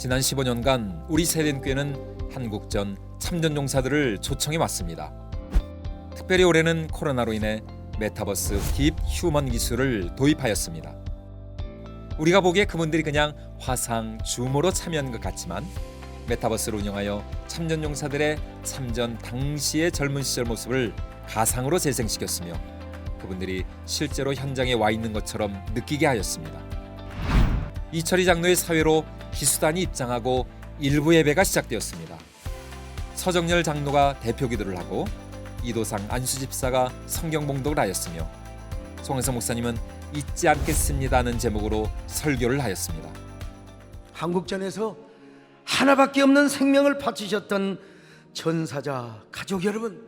지난 15년간 우리 세den교회는 한국전 참전 용사들을 초청해 왔습니다. 특별히 올해는 코로나로 인해 메타버스 딥 휴먼 기술을 도입하였습니다. 우리가 보기에 그분들이 그냥 화상, 줌으로 참여한 것 같지만 메타버스를 운영하여 참전 용사들의 참전 당시의 젊은 시절 모습을 가상으로 재생시켰으며 그분들이 실제로 현장에 와 있는 것처럼 느끼게 하였습니다. 이철희 장로의 사회로 기수단이 입장하고 일부 예배가 시작되었습니다. 서정열 장로가 대표 기도를 하고 이도상 안수 집사가 성경 봉독을 하였으며 송혜성 목사님은 잊지 않겠습니다는 제목으로 설교를 하였습니다. 한국전에서 하나밖에 없는 생명을 바치셨던 전사자 가족 여러분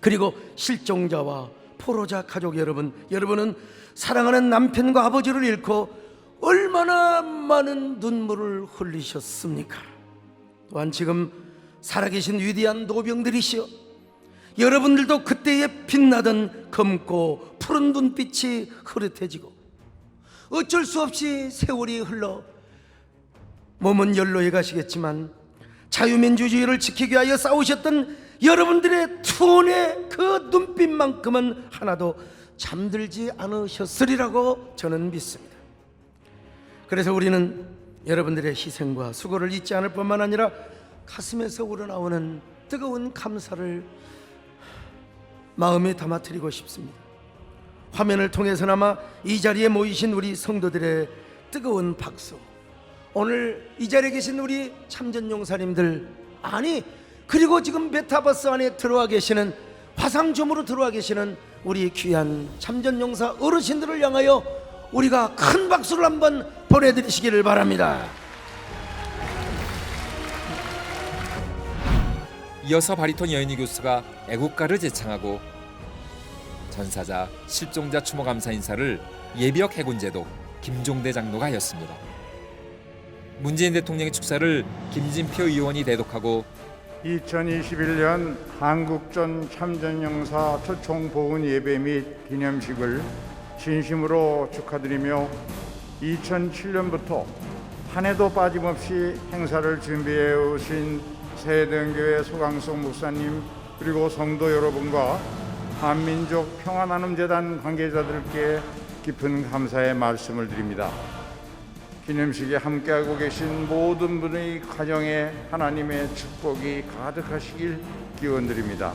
그리고 실종자와 포로자 가족 여러분 여러분은 사랑하는 남편과 아버지를 잃고 얼마나 많은 눈물을 흘리셨습니까? 또한 지금 살아계신 위대한 노병들이시여 여러분들도 그때에 빛나던 검고 푸른 눈빛이 흐릿해지고 어쩔 수 없이 세월이 흘러 몸은 연로해 가시겠지만 자유민주주의를 지키기 위하여 싸우셨던 여러분들의 투혼의 그 눈빛만큼은 하나도 잠들지 않으셨으리라고 저는 믿습니다. 그래서 우리는 여러분들의 희생과 수고를 잊지 않을 뿐만 아니라 가슴에서 우러나오는 뜨거운 감사를 마음에 담아드리고 싶습니다. 화면을 통해서나마 이 자리에 모이신 우리 성도들의 뜨거운 박수. 오늘 이 자리에 계신 우리 참전용사님들 아니 그리고 지금 메타버스 안에 들어와 계시는 화상점으로 들어와 계시는 우리 귀한 참전용사 어르신들을 향하여 우리가 큰 박수를 한번 보내드리시기를 바랍니다. 이어서 바리톤 여인희 교수가 애국가를 제창하고 전사자 실종자 추모 감사 인사를 예비역 해군제독 김종대 장로가 하였습니다. 문재인 대통령의 축사를 김진표 의원이 대독하고 2021년 한국전 참전용사 초청 보훈 예배 및 기념식을 진심으로 축하드리며 2007년부터 한 해도 빠짐없이 행사를 준비해 오신 세den교회 소강성 목사님 그리고 성도 여러분과 한민족 평화나눔재단 관계자들께 깊은 감사의 말씀을 드립니다. 기념식에 함께하고 계신 모든 분의 가정에 하나님의 축복이 가득하시길 기원드립니다.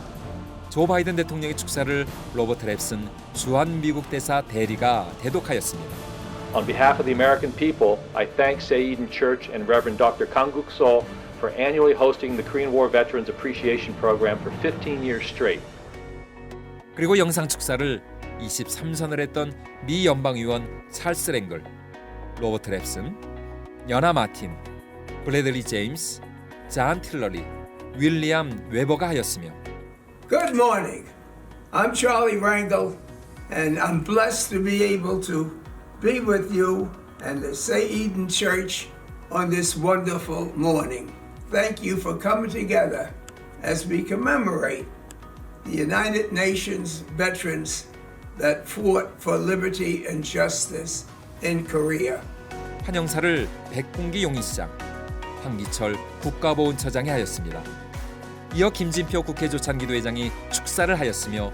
조 바이든 대통령의 축사를 로버트 랩슨 주한 미국 대사 대리가 대독하였습니다. On behalf of the American people, I thank Saeed Church and Reverend Dr. Kanguk So for annually hosting the Korean War Veterans Appreciation Program for 15 years straight. 그리고 영상 축사를 23선을 했던 미 연방 의원 찰스 랭글, 로버트 랩슨, 연하 마틴, 블레들리 제임스, 잔 틸러리, 윌리엄 웨버가 하였으며 Good morning. I'm Charlie Rangel, and I'm blessed to be able to be with you and the Say Eden Church on this wonderful morning. Thank you for coming together as we commemorate the United Nations veterans that fought for liberty and justice in Korea. 환영사를 백군기 용인시장, 황기철 국가보훈처장이 하였습니다. 이어 김진표 국회 조찬기도 회장이 축사를 하였으며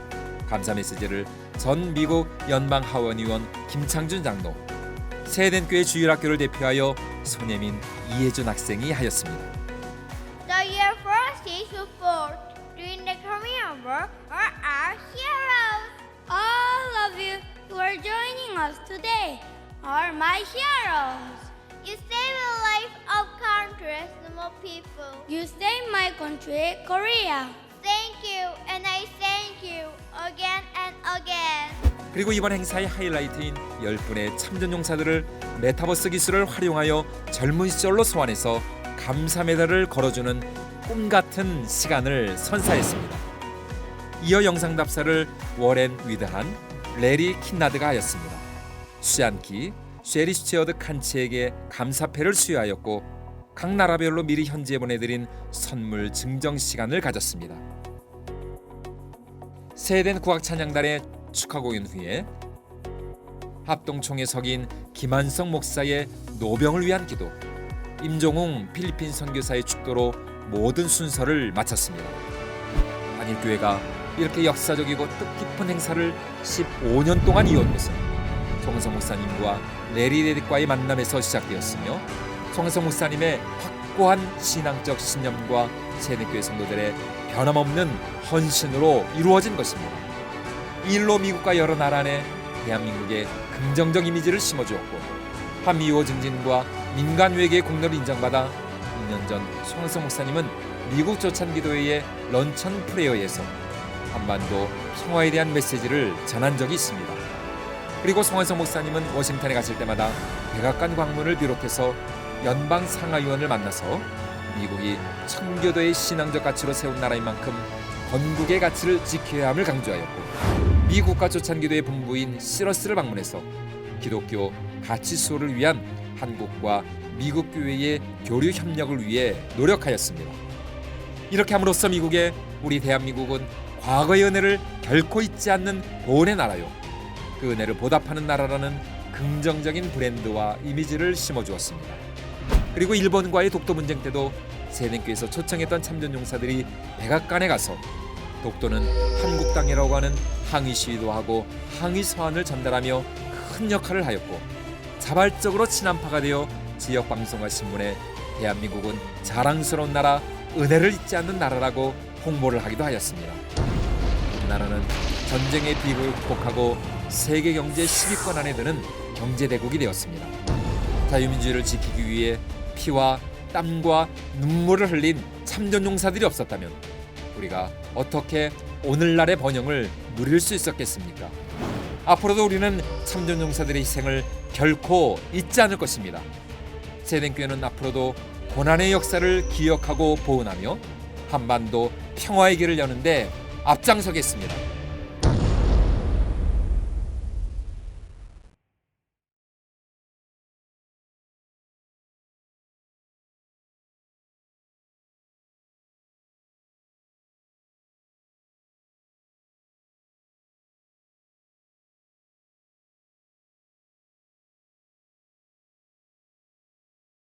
감사 메시지를 전 미국 연방 하원 의원 김창준 장로, 세덴교회 주일학교를 대표하여 손예민 이혜준 학생이 하였습니다. The year forces who fought during the Korean War are our heroes. All of you who are joining us today are my heroes. You saved the life of countless more people. You saved my country, Korea. Thank you, and I you again and again. 그리고 이번 행사의 하이라이트인 10분의 참전 용사들을 메타버스 기술을 활용하여 젊은 시절로 소환해서 감사 메달을 걸어주는 꿈 같은 시간을 선사했습니다. 이어 영상 답사를 워렌 위드한 레리 킨나드가 하였습니다. 수잔키, 쉐리 스튜어드 칸치에게 감사패를 수여하였고 각 나라별로 미리 현지에 보내드린 선물 증정 시간을 가졌습니다. 세된 국악 찬양단의 축하 공연 후에 합동총회 석인 김한성 목사의 노병을 위한 기도 임종웅 필리핀 선교사의 축도로 모든 순서를 마쳤습니다. 한일교회가 이렇게 역사적이고 뜻깊은 행사를 15년 동안 이어온 것은 송성 목사님과 레리 데릭과의 만남에서 시작되었으며 송성 목사님의 확고한 신앙적 신념과 세대교회 성도들의 변함없는 헌신으로 이루어진 것입니다. 이 일로 미국과 여러 나라 내 대한민국의 긍정적 이미지를 심어주었고 한미호 증진과 민간 외계의 공로를 인정받아 2년 전 송성 목사님은 미국 조찬기도회의 런천 프레어에서 한반도 평화에 대한 메시지를 전한 적이 있습니다. 그리고 송한성 목사님은 워싱턴에 갔을 때마다 백악관 광문을 비롯해서 연방 상하의원을 만나서 미국이 청교도의 신앙적 가치로 세운 나라인 만큼 건국의 가치를 지켜야 함을 강조하였고 미국과 조찬기도의 본부인 시러스를 방문해서 기독교 가치 수호를 위한 한국과 미국 교회의 교류 협력을 위해 노력하였습니다. 이렇게 함으로써 미국에 우리 대한민국은 과거의 은혜를 결코 잊지 않는 보은의 나라요. 그 은혜를 보답하는 나라라는 긍정적인 브랜드와 이미지를 심어주었습니다. 그리고 일본과의 독도 분쟁 때도 세den교에서 초청했던 참전 용사들이 백악관에 가서 독도는 한국 땅이라고 하는 항의 시위도 하고 항의 서한을 전달하며 큰 역할을 하였고 자발적으로 친한파가 되어 지역 방송과 신문에 대한민국은 자랑스러운 나라, 은혜를 잊지 않는 나라라고 홍보를 하기도 하였습니다. 우리나라는 전쟁의 비극을 극복하고 세계 경제 10위권 안에 드는 경제 대국이 되었습니다. 자유민주주의를 지키기 위해 피와 땀과 눈물을 흘린 참전 용사들이 없었다면 우리가 어떻게 오늘날의 번영을 누릴 수 있었겠습니까? 앞으로도 우리는 참전 용사들의 희생을 결코 잊지 않을 것입니다. 세den교회는 앞으로도 고난의 역사를 기억하고 보은하며 한반도 평화의 길을 여는데 앞장서겠습니다.